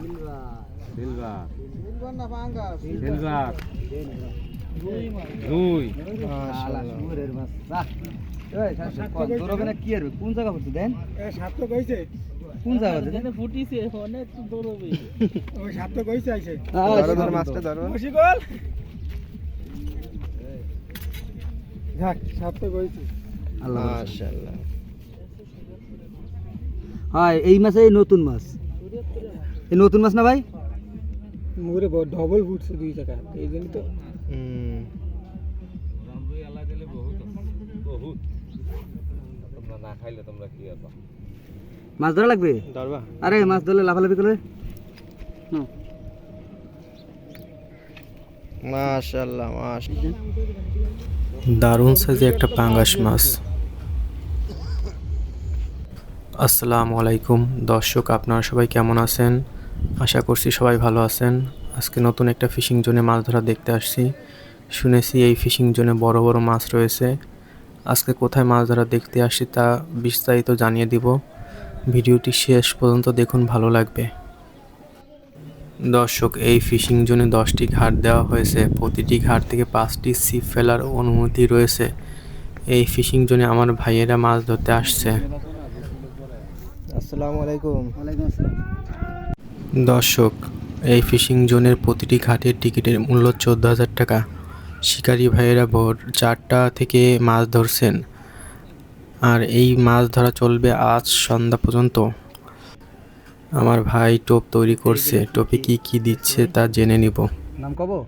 Silver silver দুই কি আর কোন জায়গা পড়ছে দেন সার্থক হয়েছে কোন জায়গা দেন ফুটিছে অনেক দৌড়বে ওই সার্থক হয়েছে আইছে ধরো ধরো মাছটা ধরো মশিগল যাক সার্থক হয়েছে মাশাআল্লাহ। হ্যাঁ এই মাছে এই নতুন মাছ এই নতুন মাছ না ভাই? মুরে ডবল ফুটছে দুই টাকা এই জন্য তো। তোমরা না খাইলে তোমরা কি আর মাছ ধরা লাগবে? ধরবা। আরে মাছ ধরলে লাফালাফি করবে? হুম। মাশাআল্লাহ মাশ। দারুণ সাইজে একটা পাঙ্গাস মাছ। আসসালামু আলাইকুম। দর্শক আপনারা সবাই কেমন আছেন? আশা করছি সবাই ভালো আছেন। আজকে নতুন একটা ফিশিং জোনে মাছ ধরা দেখতে আসছি। শুনেছি এই ফিশিং জোনে বড় বড় মাছ রয়েছে। আজকে কোথায় মাছ ধরা দেখতে আসছি তা বিস্তারিত জানিয়ে দিব। ভিডিওটি শেষ পর্যন্ত দেখুন ভালো লাগবে। দর্শক এই ফিশিং জোনে দশটি ঘাট দেওয়া হয়েছে। প্রতিটি ঘাট থেকে পাঁচটি ছিপ ফেলার অনুমতি রয়েছে। এই ফিশিং জোনে আমার ভাইয়েরা মাছ ধরতে আসছে। আসসালামু আলাইকুম। ওয়ালাইকুম আসসালাম। দর্শক এই ফিশিং জোনের প্রতিটি ঘাটের টিকিটের মূল্য চোদ্দ হাজার টাকা। শিকারী ভাইয়েরা ভোর চারটা থেকে মাছ ধরছেন। আর এই মাছ ধরা চলবে আজ সন্ধ্যা পর্যন্ত। আমার ভাই টোপ তৈরি করছে। টোপে কি কি দিচ্ছে তা জেনে নিব। নাম কব?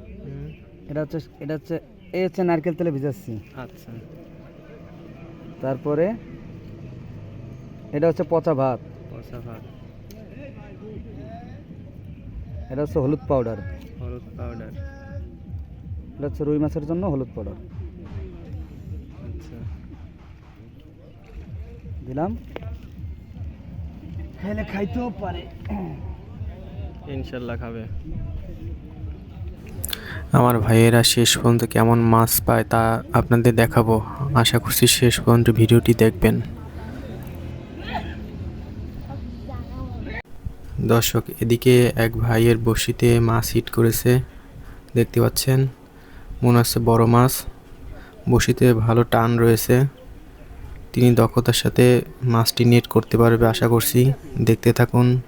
এটা হচ্ছে এটা হচ্ছে এ হচ্ছে নারকেল তেলে ভিজাচ্ছি। আচ্ছা। তারপরে এটা হচ্ছে পচা ভাত। পচা ভাত। এটা হচ্ছে হলুদ পাউডার হলুদ পাউডার এটা হচ্ছে রুই মাছের জন্য হলুদ পাউডার আচ্ছা। দিলাম। খাইলে খাইতেও পারে। ইনশাল্লাহ খাবে। আমার ভাইয়েরা শেষ পর্যন্ত কেমন মাছ পায় তা আপনাদের দেখাবো। আশা করছি শেষ পর্যন্ত ভিডিওটি দেখবেন। দর্শক, এদিকে এক ভাইয়ের বসিতে মাছ হিট করেছে। দেখতে পাচ্ছেন, মনে হচ্ছে বড় মাছ। বসিতে ভালো টান রয়েছে। তিনি দক্ষতার সাথে মাছটি নেট করতে পারবে, আশা করছি। দেখতে থাকুন।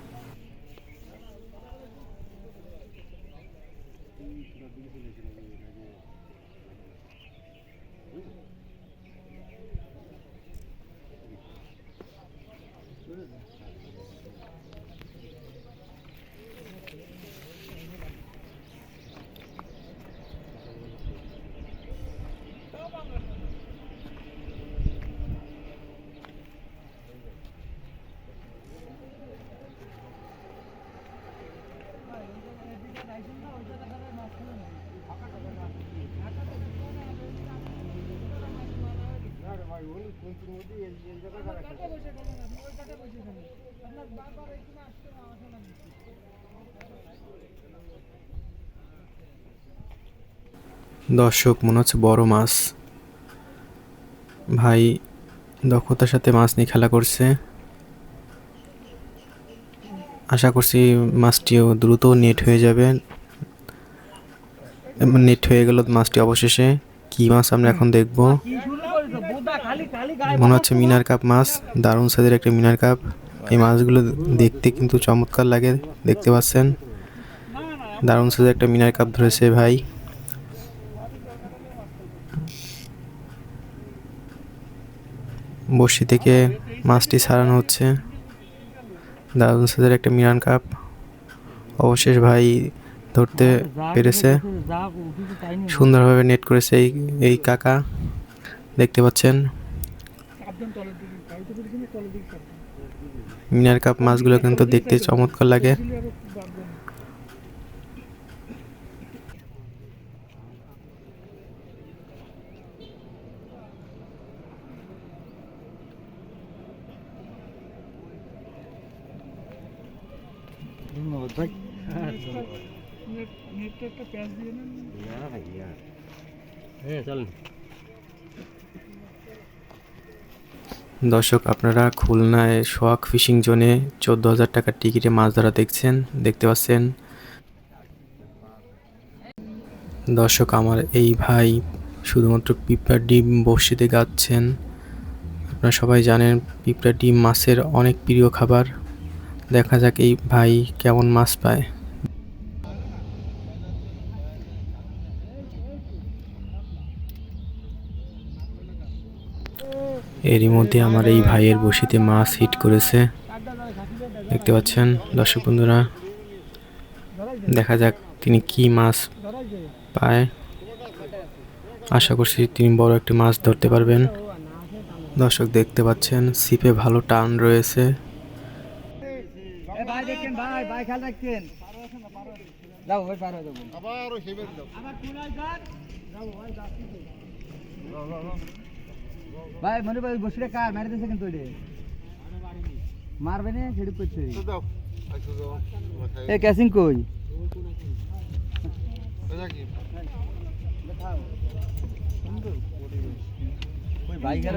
দর্শক, মনে হচ্ছে বড় মাছ। ভাই দক্ষতার সাথে মাছ নিয়ে খেলা করছে। আশা করছি মাছটিও দ্রুত নেট হয়ে যাবে। নেট হয়ে গেল মাছটি অবশেষে। কি মাছ আমরা এখন দেখব? মনে হচ্ছে মিনার কাপ মাছ, দারুণ সাইজের একটা মিনার কাপ। এই মাছগুলো দেখতে কিন্তু চমৎকার লাগে, দেখতে পাচ্ছেন। দারুণ সাইজের একটা মিনার কাপ ধরেছে ভাই। বড়শি থেকে মাছটি ছাড়ানো হচ্ছে। দারুণ সাইজের একটা মিরান কাপ। অবশেষ ভাই ধরতে পেরেছে। সুন্দরভাবে নেট করেছে এই এই কাকা। দেখতে পাচ্ছেন। মিনার কাপ মাছগুলো কিন্তু দেখতে চমৎকার লাগে। ধন্যবাদ ভাই। নেটটা একটা প্যাঁচ দিয়ে নেন। হ্যাঁ চলেন। দর্শক, আপনারা খুলনায় সোয়াক ফিশিং জোনে চোদ্দ হাজার টাকার টিকিটে মাছ ধরা দেখছেন, দেখতে পাচ্ছেন। দর্শক, আমার এই ভাই শুধুমাত্র পিঁপড়ার ডিম বড়শিতে গাচ্ছেন। আপনারা সবাই জানেন, পিঁপড়ার ডিম মাছের অনেক প্রিয় খাবার। দেখা যাক এই ভাই কেমন মাছ পায়। এরই মধ্যে আমার এই ভাইয়ের বসিতে মাছ হিট করেছে। দেখতে পাচ্ছেন, দর্শক বন্ধুরা, দেখা যাক তিনি কি মাছ পায়। আশা করছি তিনি বড় একটি মাছ ধরতে পারবেন। দর্শক দেখতে পাচ্ছেন সিপে ভালো টান রয়েছে। দেখেন ভাই হয়ে মনে ভাই বসিটা কার মেরে দিয়েছে কিন্তু ওইটা মারবে না ছেড়ে করছে এ ক্যাসিং কই ভাই গেল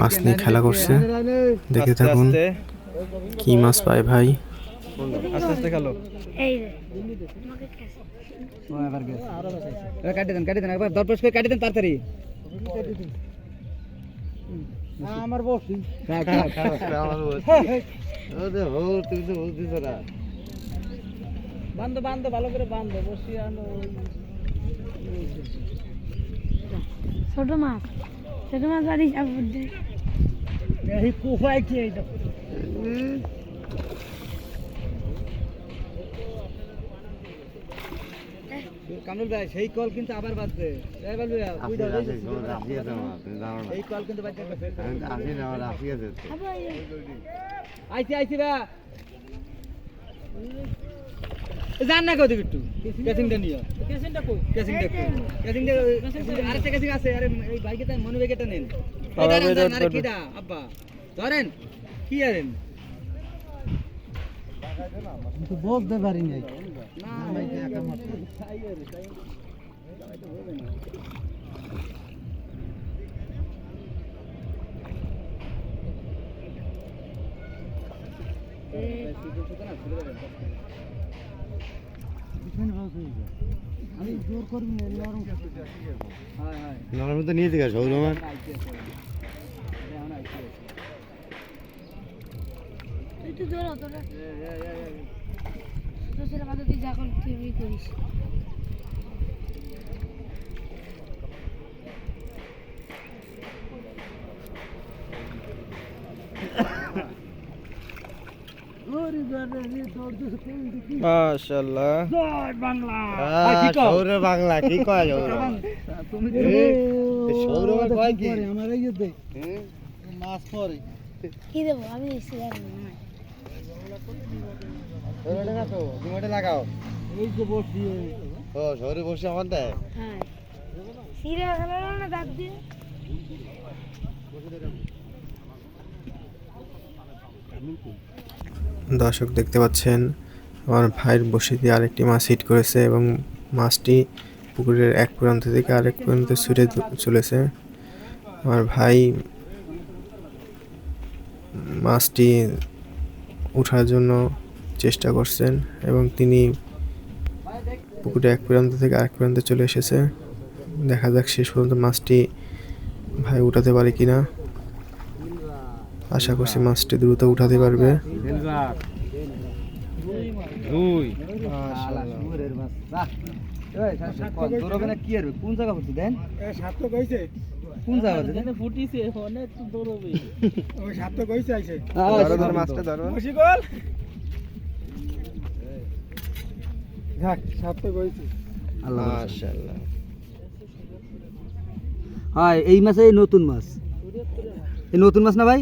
মাছ নিয়ে খেলা করছে। দেখে থাকুন কি মাছ পায় ভাই। আস্তে আস্তে খেলো। কাটি দেন কাটি দেন একবার দরপশ করে কাটি দেন তাড়াতাড়ি। আমার বসি বান্ধ বান্ধ ভালো করে বান্ধ বসি ছোট মাছ। মাছ বাড়ি যাব এই কোফায় কি এইটা কামরুল ভাই সেই কল কিন্তু আবার বাজছে এই বলবি তুই দাও, এই যে, এই কল কিন্তু বাজছে আইছি আইছি বা জান না কদি বিট্টু কেসিংটা নিও কেসিনটা কই? কেসিংটা কেসিংটা আরেকটা কেসিং আছে আরে এই বাইকেটা মনে বাইকেটা নেন। আরে। কিডা আব্বা ধরেন কি আরেন পারি নাই। না। নরম হ্যাঁ হ্যাঁ নরম তো নিয়ে দিকে সৌরমার তুই তো ধরো তোরা ছেলে মাথা তুই যা কর তুই এমনি মাশাল্লাহ ভাই, কি কও? সৌর বাংলা কি কয় তুমি সৌরভ কয় কি আমার এই দে মাছ পরে। কি দেবো? আমি এসে না। সৌরটা না তো তুমি লাগাও। এই যে বসি ও সৌরে বসে আমার দেয়? হ্যাঁ। সিরে খেলালো না দাঁত দিয়ে? দর্শক দেখতে পাচ্ছেন, আমার ভাইয়ের বসিতে আরেকটি মাছ হিট করেছে এবং মাছটি পুকুরের এক প্রান্ত থেকে আরেক প্রান্ত ছুটে চলেছে। আমার ভাই মাছটি ওঠার জন্য চেষ্টা করছেন এবং তিনি পুকুরে এক প্রান্ত থেকে আরেক প্রান্তে চলে এসেছে। দেখা যাক শেষ পর্যন্ত মাছটি ভাই উঠাতে পারে কিনা। আশা করছি মাছটি দ্রুত উঠাতে পারবে। দুই। মাছ এই দৌড়বে না কি আর কোন জায়গা করছি দেন কোন জায়গাতে এখানে ফুটিছে অনেক দৌড়বে ওই সাপ তো কইছে আইছে ধরো ধরো মাছটা ধরো। মুশিকল যাক সাপ তো কইছে মাশাআল্লাহ। হ্যাঁ এই মাছে এই নতুন মাছ। এই নতুন মাছ না ভাই?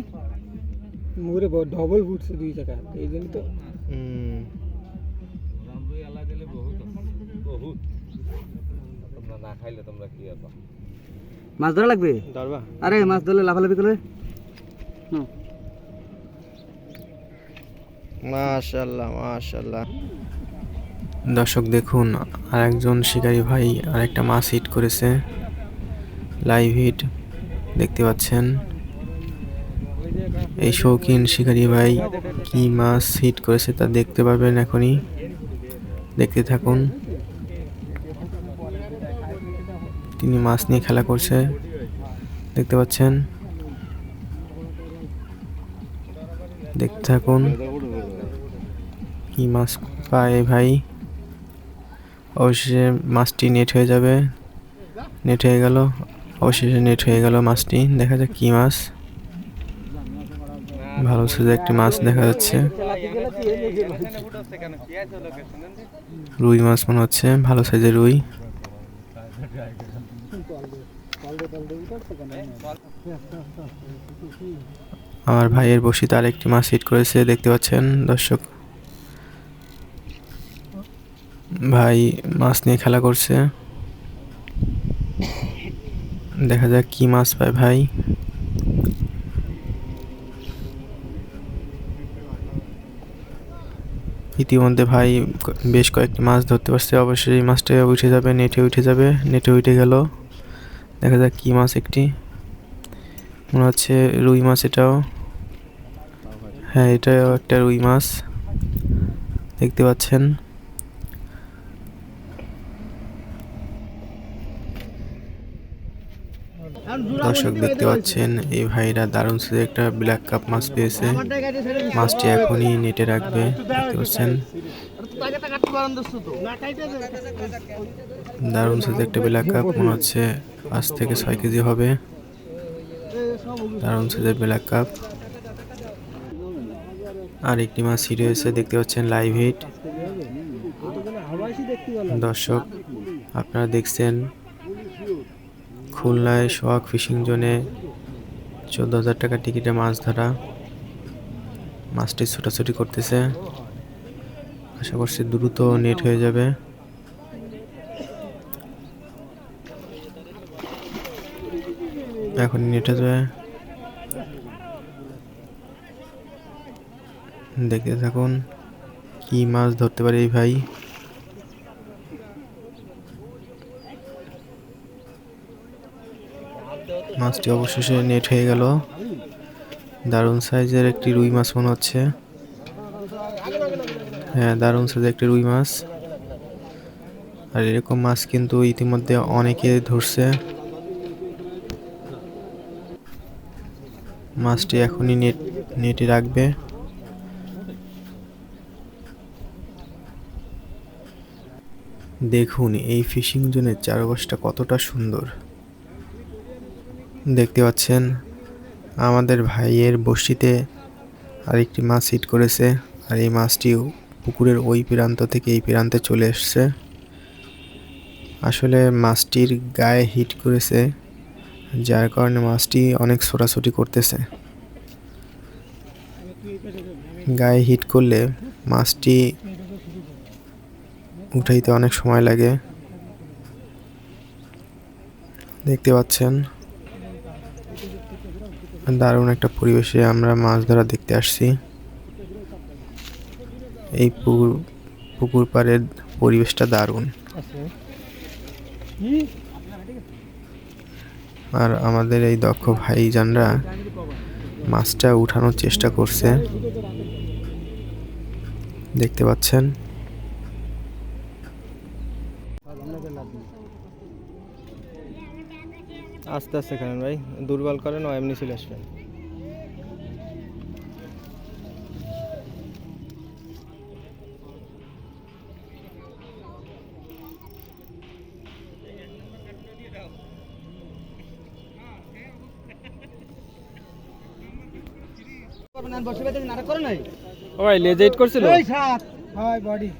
মুরে ডবল ফুটছে দুই জায়গা এই জন্য তো হুম। রামরুই এলা গেলে বহুত আছে, বহুত। তোমরা না খাইলে তোমরা কি আর মাছ ধরা লাগবে? আরে মাছ ধরলে লাফালাফি করবে? মাশাআল্লাহ মাশাআল্লাহ। দর্শক দেখুন আরেকজন শিকারী ভাই আরেকটা মাছ হিট করেছে। লাইভ হিট দেখতে পাচ্ছেন। এই শৌখিন শিকারী ভাই কি মাছ হিট করেছে তা দেখতে পাবেন এখনই। দেখতে থাকুন। তিনি মাছ নিয়ে খেলা করছে। দেখতে পাচ্ছেন। দেখতে থাকুন। কি মাছ পায় ভাই? অবশেষে মাছটি নেট হয়ে যাবে। নেট হয়ে গেল। অবশেষে নেট হয়ে গেল মাছটি। দেখা যাক কি মাছ। ভালো সাইজের একটি মাছ দেখা যাচ্ছে। রুই মাছ মনে হচ্ছে, ভালো সাইজের রুই। আমার ভাইয়ের বসিতে আরেকটি মাছ হিট করেছে, দেখতে পাচ্ছেন দর্শক। ভাই মাছ নিয়ে খেলা করছে। দেখা যাক কি মাছ পায় ভাই। ইতিমধ্যে ভাই বেশ কয়েকটি মাছ ধরতে পারছে। অবশ্যই এই মাছটা উঠে যাবে, নেটে উঠে যাবে। নেটে উঠে গেল। দেখা যাক কী মাছ একটি। মনে হচ্ছে রুই মাছ এটাও। হ্যাঁ এটাও একটা রুই মাছ। দেখতে পাচ্ছেন। দর্শক দেখতে পাচ্ছেন, এই ভাইরা দারুণ সাইজের একটা ব্ল্যাক কাপ মাছ পেয়েছে। মাছটি এখনই নেটে রাখবে, দেখতে পাচ্ছেন। দারুণ সাইজের একটা ব্ল্যাক কাপ মনে হচ্ছে পাঁচ থেকে ছয় কেজি হবে। দারুণ সাইজের ব্ল্যাক কাপ আর একটি মাছ হিট হয়েছে দেখতে পাচ্ছেন লাইভ হিট দর্শক, আপনারা দেখছেন খুলনায় সোহাগ ফিশিং জোনে চোদ্দ হাজার টাকা টিকিটে মাছ ধরা। মাছটি ছোটাছুটি করতেছে। আশা করছি দ্রুত নেট হয়ে যাবে। এখন নেট যাবে। দেখতে থাকুন, কি মাছ ধরতে পারে এই ভাই? মাছটি অবশেষে নেট হয়ে গেল। দারুণ সাইজের একটি রুই মাছ মনে হচ্ছে। হ্যাঁ দারুণ সাইজের একটি রুই মাছ। আর এরকম মাছ কিন্তু ইতিমধ্যে অনেকে ধরছে। মাছটি এখনই নেট নেটে রাখবে। দেখুন, এই ফিশিং জোনের চারপাশটা কতটা সুন্দর। দেখতে পাচ্ছেন, আমাদের ভাইয়ের বড়শিতে আরেকটি মাছ হিট করেছে। আর এই মাছটি পুকুরের ওই প্রান্ত থেকে এই প্রান্তে চলে এসছে। আসলে মাছটির গায়ে হিট করেছে, যার কারণে মাছটি অনেক ছোটাছুটি করতেছে। গায়ে হিট করলে মাছটি উঠাইতে অনেক সময় লাগে। দেখতে পাচ্ছেন দারুণ একটা পরিবেশে আমরা মাছ ধরা দেখতে আসছি। এই পুকুর পুকুর পাড়ের পরিবেশটা দারুণ। আর আমাদের এই দক্ষ ভাইজানরা মাছটা উঠানোর চেষ্টা করছে। দেখতে পাচ্ছেন? আস্তে আস্তে খেলেন ভাই। দুর্বল করেন ও এমনি চলে আসবেন। করছিল? সাত। বডি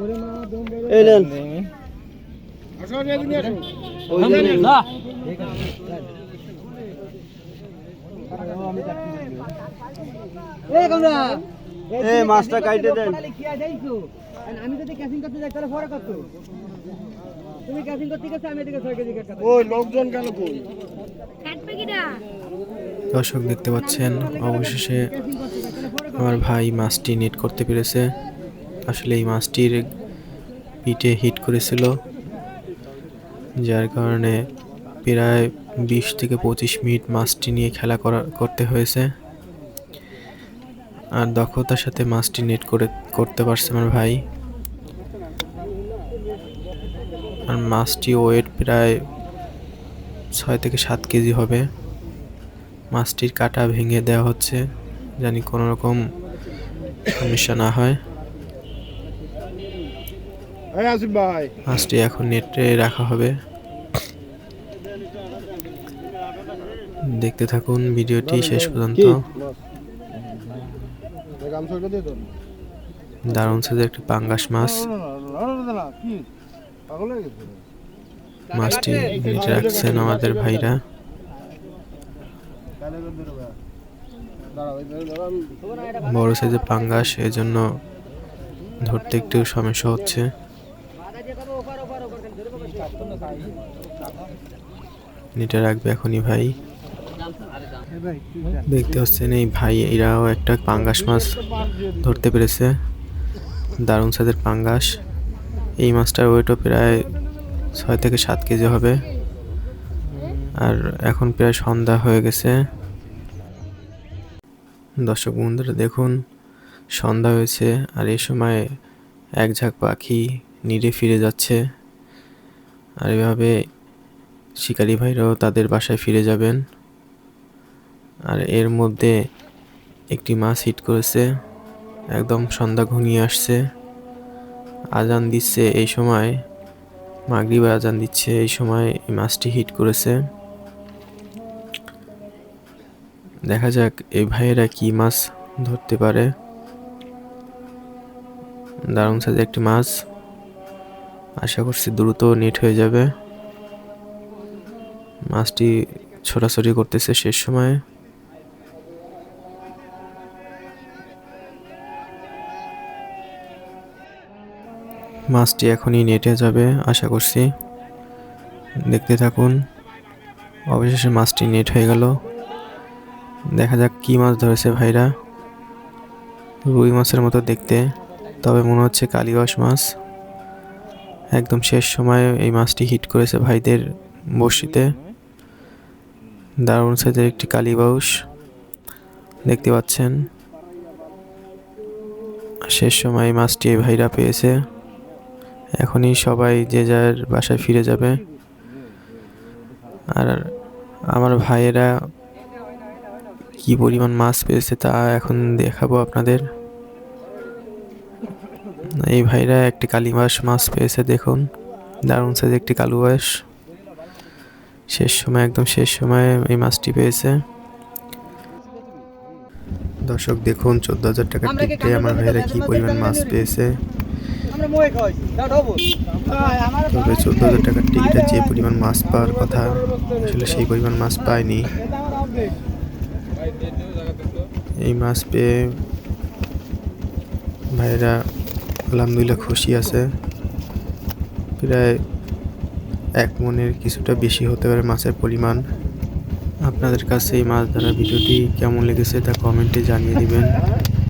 ওরে মা দম এই নেন না এই কামরা এই মাছটা কাইটে দেন। কি আছে এইছো আমি যদি ক্যাচিং করতে যাই তাহলে পরে কত তুমি ক্যাচিং করতে গেছো আমি এদিকে 6 কেজি কাটা ওই লোকজন কেন কই? কাটবে কিটা দর্শক দেখতে পাচ্ছেন অবশেষে আমার ভাই মাছটি নেট করতে পেরেছে। আসলে এই মাছটির পিঠে হিট করেছিল। যার কারণে প্রায় বিশ থেকে পঁচিশ মিনিট মাছটি নিয়ে খেলা করা, করতে হয়েছে। আর দক্ষতার সাথে মাছটি নেট করে, করতে পারছে আমার ভাই। আর মাছটি ওয়েট প্রায় ছয় থেকে সাত কেজি হবে। মাছটির কাটা ভেঙে দেওয়া হচ্ছে। জানি কোনো রকম সমস্যা না হয়। মাছটি এখন নেটে রাখা হবে। দেখতে থাকুন ভিডিওটি শেষ পর্যন্ত। দারুণ সাইজের একটি পাঙ্গাস মাছ। মাছটি নেটে রাখছেন আমাদের ভাইরা। বড় সাইজের পাঙ্গাস এজন্য ধরতে একটু সমস্যা হচ্ছে। নেটে রাখবে এখনই ভাই। দেখতে হচ্ছেন এই ভাই, এরাও একটা পাঙ্গাস মাছ ধরতে পেরেছে। দারুণ সাইজের পাঙ্গাস। এই মাছটার ওয়েটও প্রায় ছয় থেকে সাত কেজি হবে। আর এখন প্রায় সন্ধ্যা হয়ে গেছে। দর্শক বন্ধুরা, দেখুন, সন্ধ্যা হয়েছে আর এই সময় এক ঝাঁক পাখি নিড়ে ফিরে যাচ্ছে। আর এভাবে শিকারি ভাইরাও তাদের বাসায় ফিরে যাবেন। আর এর মধ্যে একটি মাছ হিট করেছে। একদম সন্ধ্যা ঘনিয়ে আসছে। আজান দিচ্ছে এই সময়। মাগরিবে আজান দিচ্ছে এই সময় এই মাছটি হিট করেছে। দেখা যাক এই ভাইয়েরা কি মাছ ধরতে পারে। দারুণ সাইজের একটি মাছ। আশা করছি দ্রুত নেট হয়ে যাবে। মাছটি ছোটাছুটি করতেছে শেষ সময়ে। মাছটি এখনই নেটে যাবে, আশা করছি। দেখতে থাকুন। অবশেষে মাছটি নেট হয়ে গেল। দেখা যাক কি মাছ ধরেছে ভাইরা। রুই মাছের মতো দেখতে, তবে মনে হচ্ছে কালিবাস মাছ। একদম শেষ সময়ে এই মাছটি হিট করেছে ভাইদের বড়শিতে। দারুণ সাইজের একটি কালীবাউস দেখতে পাচ্ছেন। শেষ সময় এই মাছটি এই ভাইরা পেয়েছে। এখনই সবাই যে যার বাসায় ফিরে যাবে। আর আমার ভাইয়েরা কি পরিমাণ মাছ পেয়েছে তা এখন দেখাবো আপনাদের। এই ভাইরা একটি কালিমাস মাছ পেয়েছে দেখুন। দারুণ সাইজ একটি কালুবাস শেষ সময় একদম শেষ সময়ে এই মাছটি পেয়েছে। দর্শক দেখুন চোদ্দ হাজার টাকার টিকিটে আমার ভাইয়েরা কি পরিমাণ মাছ পেয়েছে। তবে চোদ্দ হাজার টাকার টিকিটে যে পরিমাণ মাছ পাওয়ার কথা আসলে সেই পরিমাণ মাছ পায়নি এই মাছ পেয়ে ভাইরা আলহামদুলিল্লাহ খুশি আছে। প্রায় এক মনের কিছুটা বেশি হতে পারে মাছের পরিমাণ। আপনাদের কাছে এই মাছ ধরা ভিডিওটি কেমন লেগেছে তা কমেন্টে জানিয়ে দিবেন।